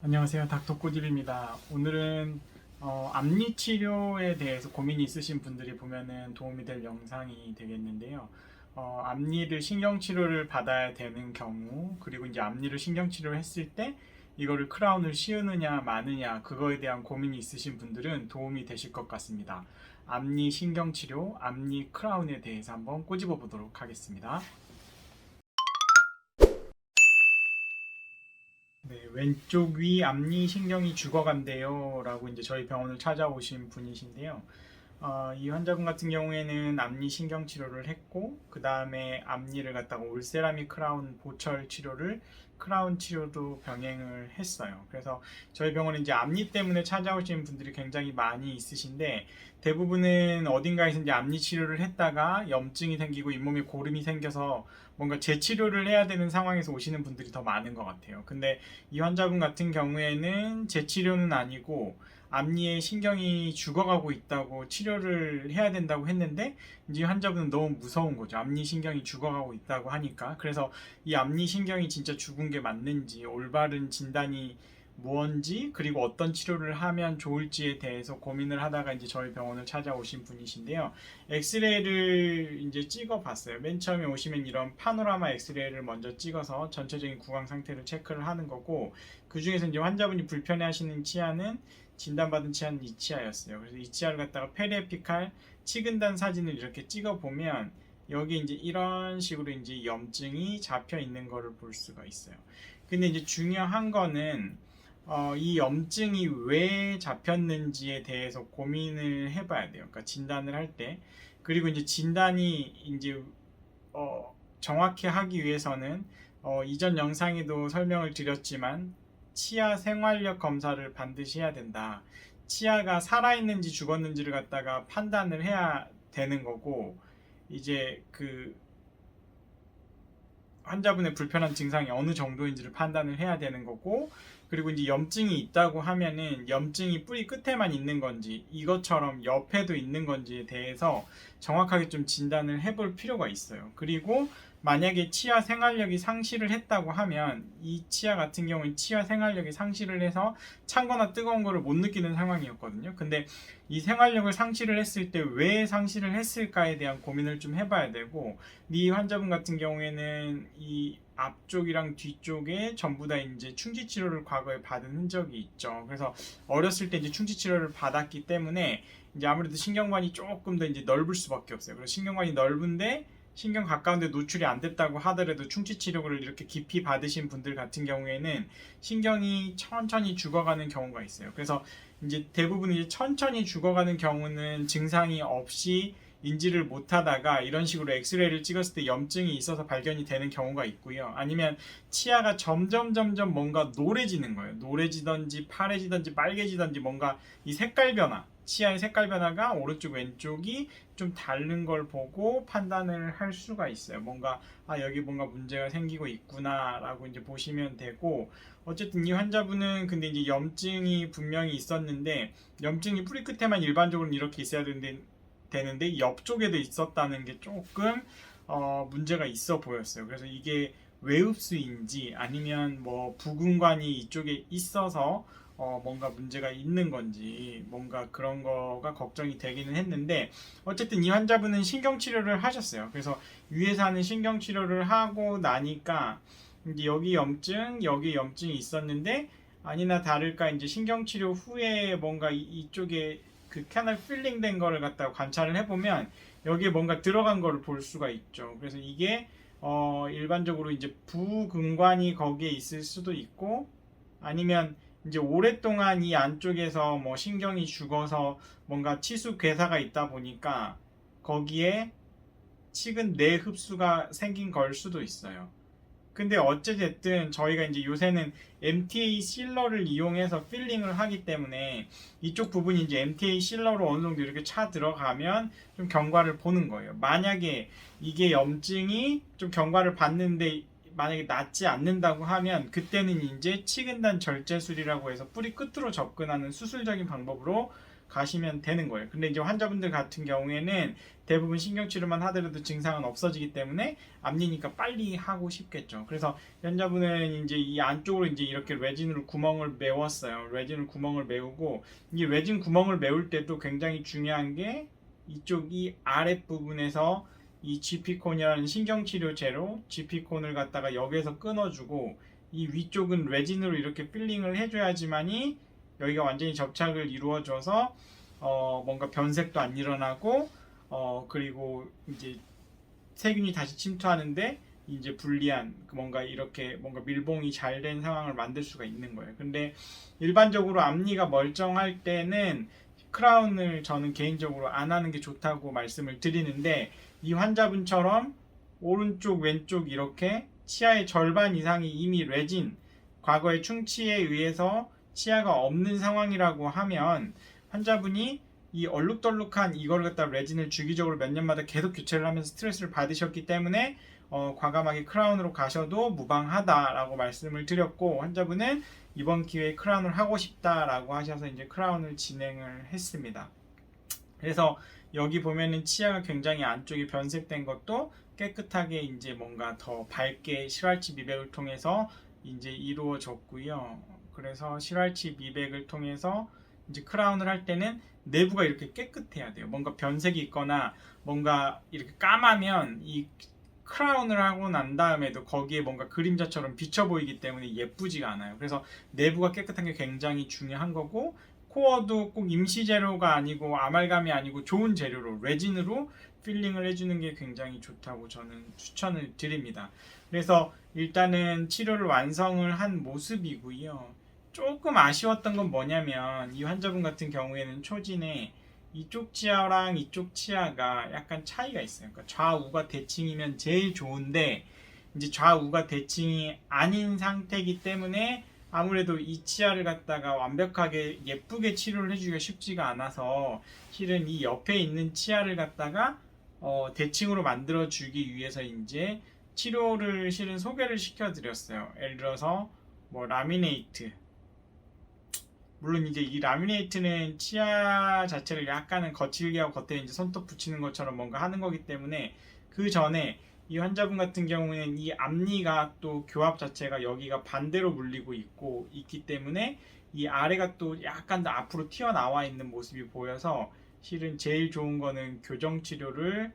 안녕하세요. 닥터 꼬집입니다. 오늘은 어, 앞니 치료에 대해서 고민이 있으신 분들이 보면은 도움이 될 영상이 되겠는데요. 어, 앞니를 신경 치료를 받아야 되는 경우, 그리고 이제 앞니를 신경 치료를 했을 때 이거를 크라운을 씌우느냐 마느냐 그거에 대한 고민이 있으신 분들은 도움이 되실 것 같습니다. 앞니 신경 치료, 앞니 크라운에 대해서 한번 꼬집어 보도록 하겠습니다. 왼쪽 위 앞니 신경이 죽어간대요. 라고 이제 저희 병원을 찾아오신 분이신데요. 어, 이 환자분 같은 경우에는 앞니 신경 치료를 했고, 그 다음에 앞니를 갖다가 올세라믹 크라운 보철 치료를 크라운 치료도 병행을 했어요. 그래서 저희 병원은 이제 앞니 때문에 찾아오시는 분들이 굉장히 많이 있으신데, 대부분은 어딘가에서 이제 앞니 치료를 했다가 염증이 생기고 잇몸에 고름이 생겨서 뭔가 재치료를 해야 되는 상황에서 오시는 분들이 더 많은 것 같아요. 근데 이 환자분 같은 경우에는 재치료는 아니고 앞니에 신경이 죽어가고 있다고 치료를 해야 된다고 했는데 이제 이 환자분은 너무 무서운 거죠. 앞니 신경이 죽어가고 있다고 하니까 그래서 이 앞니 신경이 진짜 죽은 게 맞는지 올바른 진단이 무언지 그리고 어떤 치료를 하면 좋을지에 대해서 고민을 하다가 이제 저희 병원을 찾아오신 분이신데요. 엑스레이를 이제 찍어 봤어요. 맨 처음에 오시면 이런 파노라마 엑스레이를 먼저 찍어서 전체적인 구강 상태를 체크를 하는 거고 그 중에서 이제 환자분이 불편해 하시는 치아는 진단받은 치아는 이 치아였어요. 그래서 이 치아를 갖다가 페리에피칼 치근단 사진을 이렇게 찍어 보면 여기 이제 이런 식으로 이제 염증이 잡혀 있는 거를 볼 수가 있어요. 근데 이제 중요한 거는 어, 이 염증이 왜 잡혔는지에 대해서 고민을 해봐야 돼요. 그러니까 진단을 할 때. 그리고 이제 진단이 이제 어, 정확히 하기 위해서는 어, 이전 영상에도 설명을 드렸지만 치아 생활력 검사를 반드시 해야 된다. 치아가 살아있는지 죽었는지를 갖다가 판단을 해야 되는 거고 이제 그 환자분의 불편한 증상이 어느 정도인지를 판단을 해야 되는 거고 그리고 이제 염증이 있다고 하면은 염증이 뿌리 끝에만 있는 건지 이것처럼 옆에도 있는 건지에 대해서 정확하게 좀 진단을 해볼 필요가 있어요. 그리고 만약에 치아 생활력이 상실을 했다고 하면 이 치아 같은 경우는 치아 생활력이 상실을 해서 찬거나 뜨거운 거를 못 느끼는 상황이었거든요. 근데 이 생활력을 상실을 했을 때 왜 상실을 했을까에 대한 고민을 좀 해봐야 되고 이 환자분 같은 경우에는 이 앞쪽이랑 뒤쪽에 전부 다 이제 충치 치료를 과거에 받은 흔적이 있죠. 그래서 어렸을 때 이제 충치 치료를 받았기 때문에 이제 아무래도 신경관이 조금 더 이제 넓을 수밖에 없어요. 그래서 신경관이 넓은데 신경 가까운데 노출이 안 됐다고 하더라도 충치 치료를 이렇게 깊이 받으신 분들 같은 경우에는 신경이 천천히 죽어가는 경우가 있어요. 그래서 이제 대부분 이제 천천히 죽어가는 경우는 증상이 없이 인지를 못하다가 이런 식으로 엑스레이를 찍었을 때 염증이 있어서 발견이 되는 경우가 있고요. 아니면 치아가 점점 점점 뭔가 노래지는 거예요. 노래지던지 파래지던지 빨개지던지 뭔가 이 색깔 변화, 치아의 색깔 변화가 오른쪽 왼쪽이 좀 다른 걸 보고 판단을 할 수가 있어요. 뭔가 아 여기 뭔가 문제가 생기고 있구나라고 이제 보시면 되고 어쨌든 이 환자분은 근데 이제 염증이 분명히 있었는데 염증이 뿌리 끝에만 일반적으로 이렇게 있어야 되는데 되는데 옆쪽에도 있었다는 게 조금 어, 문제가 있어 보였어요. 그래서 이게 외흡수인지 아니면 뭐 부근관이 이쪽에 있어서 어, 뭔가 문제가 있는 건지 뭔가 그런 거가 걱정이 되기는 했는데 어쨌든 이 환자분은 신경 치료를 하셨어요. 그래서 위에서 하는 신경 치료를 하고 나니까 이제 여기 염증, 여기 염증이 있었는데 아니나 다를까 이제 신경 치료 후에 뭔가 이, 이쪽에 그 캐널 필링 된 거를 갖다가 관찰을 해보면 여기에 뭔가 들어간 거를 볼 수가 있죠. 그래서 이게 어 일반적으로 이제 부근관이 거기에 있을 수도 있고 아니면 이제 오랫동안 이 안쪽에서 뭐 신경이 죽어서 뭔가 치수 괴사가 있다 보니까 거기에 식은 내 흡수가 생긴 걸 수도 있어요. 근데 어찌됐든 저희가 이제 요새는 MTA 실러를 이용해서 필링을 하기 때문에 이쪽 부분이 이제 MTA 실러로 어느 정도 이렇게 차 들어가면 좀 경과를 보는 거예요. 만약에 이게 염증이 좀 경과를 봤는데 만약에 낫지 않는다고 하면 그때는 이제 치근단 절제술이라고 해서 뿌리 끝으로 접근하는 수술적인 방법으로 가시면 되는 거예요. 근데 이제 환자분들 같은 경우에는 대부분 신경치료만 하더라도 증상은 없어지기 때문에 앞니니까 빨리 하고 싶겠죠. 그래서 환자분은 이제 이 안쪽으로 이제 이렇게 레진으로 구멍을 메웠어요. 레진으로 구멍을 메우고 이 레진 구멍을 메울 때도 굉장히 중요한 게 이쪽 이 아랫 부분에서 이 GP콘이라는 신경치료제로 GP콘을 갖다가 여기에서 끊어주고 이 위쪽은 레진으로 이렇게 필링을 해줘야지만이 여기가 완전히 접착을 이루어줘서 어 뭔가 변색도 안 일어나고 어 그리고 이제 세균이 다시 침투하는데 이제 불리한 그 뭔가 이렇게 뭔가 밀봉이 잘 된 상황을 만들 수가 있는 거예요. 근데 일반적으로 앞니가 멀쩡할 때는 크라운을 저는 개인적으로 안 하는 게 좋다고 말씀을 드리는데 이 환자분처럼 오른쪽 왼쪽 이렇게 치아의 절반 이상이 이미 레진 과거의 충치에 의해서 치아가 없는 상황이라고 하면 환자분이 이 얼룩덜룩한 이걸 갖다 레진을 주기적으로 몇 년마다 계속 교체를 하면서 스트레스를 받으셨기 때문에 어, 과감하게 크라운으로 가셔도 무방하다라고 말씀을 드렸고 환자분은 이번 기회에 크라운을 하고 싶다라고 하셔서 이제 크라운을 진행을 했습니다. 그래서 여기 보면은 치아가 굉장히 안쪽이 변색된 것도 깨끗하게 이제 뭔가 더 밝게 실활치 미백을 통해서 이제 이루어졌고요. 그래서 실활치 미백을 통해서 이제 크라운을 할 때는 내부가 이렇게 깨끗해야 돼요. 뭔가 변색이 있거나 뭔가 이렇게 까마면 이 크라운을 하고 난 다음에도 거기에 뭔가 그림자처럼 비쳐 보이기 때문에 예쁘지가 않아요. 그래서 내부가 깨끗한 게 굉장히 중요한 거고 코어도 꼭 임시 재료가 아니고 아말감이 아니고 좋은 재료로 레진으로 필링을 해주는 게 굉장히 좋다고 저는 추천을 드립니다. 그래서 일단은 치료를 완성을 한 모습이고요. 조금 아쉬웠던 건 뭐냐면 이 환자분 같은 경우에는 초진에 이쪽 치아랑 이쪽 치아가 약간 차이가 있어요. 그러니까 좌우가 대칭이면 제일 좋은데 이제 좌우가 대칭이 아닌 상태이기 때문에 아무래도 이 치아를 갖다가 완벽하게 예쁘게 치료를 해주기가 쉽지가 않아서 실은 이 옆에 있는 치아를 갖다가 어, 대칭으로 만들어 주기 위해서 이제 치료를 실은 소개를 시켜 드렸어요. 예를 들어서 뭐 라미네이트 물론 이제 이 라미네이트는 치아 자체를 약간은 거칠게 하고 겉에 이제 손톱 붙이는 것처럼 뭔가 하는 거기 때문에 그 전에 이 환자분 같은 경우에는 이 앞니가 또 교합 자체가 여기가 반대로 물리고 있고 있기 때문에 이 아래가 또 약간 더 앞으로 튀어나와 있는 모습이 보여서 실은 제일 좋은 거는 교정 치료를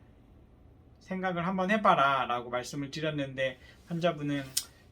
생각을 한번 해봐라 라고 말씀을 드렸는데 환자분은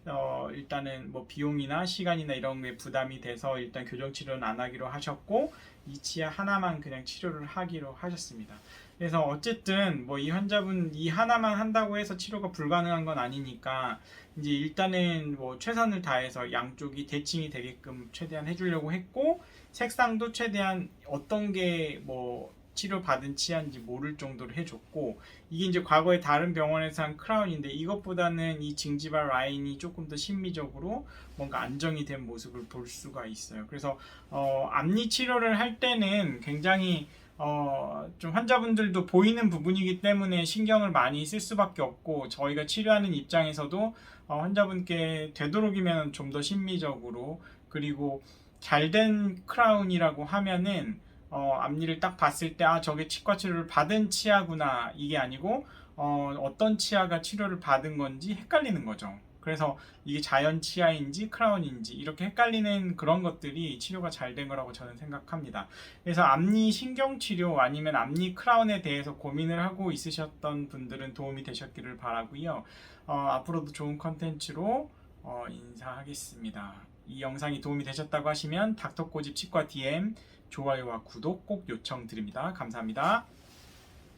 어, 일단은 뭐 비용이나 시간이나 이런 게 부담이 돼서 일단 교정 치료는 안 하기로 하셨고 이 치아 하나만 그냥 치료를 하기로 하셨습니다. 그래서 어쨌든 뭐 이 환자분 이 하나만 한다고 해서 치료가 불가능한 건 아니니까 이제 일단은 뭐 최선을 다해서 양쪽이 대칭이 되게끔 최대한 해주려고 했고 색상도 최대한 어떤 게뭐 치료 받은 치아인지 모를 정도로 해줬고 이게 이제 과거에 다른 병원에서 한 크라운인데 이것보다는 이 징지발 라인이 조금 더 심미적으로 뭔가 안정이 된 모습을 볼 수가 있어요. 그래서 어, 앞니 치료를 할 때는 굉장히 어, 좀 환자분들도 보이는 부분이기 때문에 신경을 많이 쓸 수밖에 없고 저희가 치료하는 입장에서도 어, 환자분께 되도록이면 좀 더 심미적으로 그리고 잘 된 크라운이라고 하면은 어, 앞니를 딱 봤을 때 아 저게 치과 치료를 받은 치아구나 이게 아니고 어, 어떤 치아가 치료를 받은 건지 헷갈리는 거죠. 그래서 이게 자연 치아인지 크라운인지 이렇게 헷갈리는 그런 것들이 치료가 잘 된 거라고 저는 생각합니다. 그래서 앞니 신경 치료 아니면 앞니 크라운에 대해서 고민을 하고 있으셨던 분들은 도움이 되셨기를 바라고요. 어, 앞으로도 좋은 컨텐츠로 어, 인사하겠습니다. 이 영상이 도움이 되셨다고 하시면 닥터꼬집 치과 DM 좋아요와 구독 꼭 요청드립니다. 감사합니다.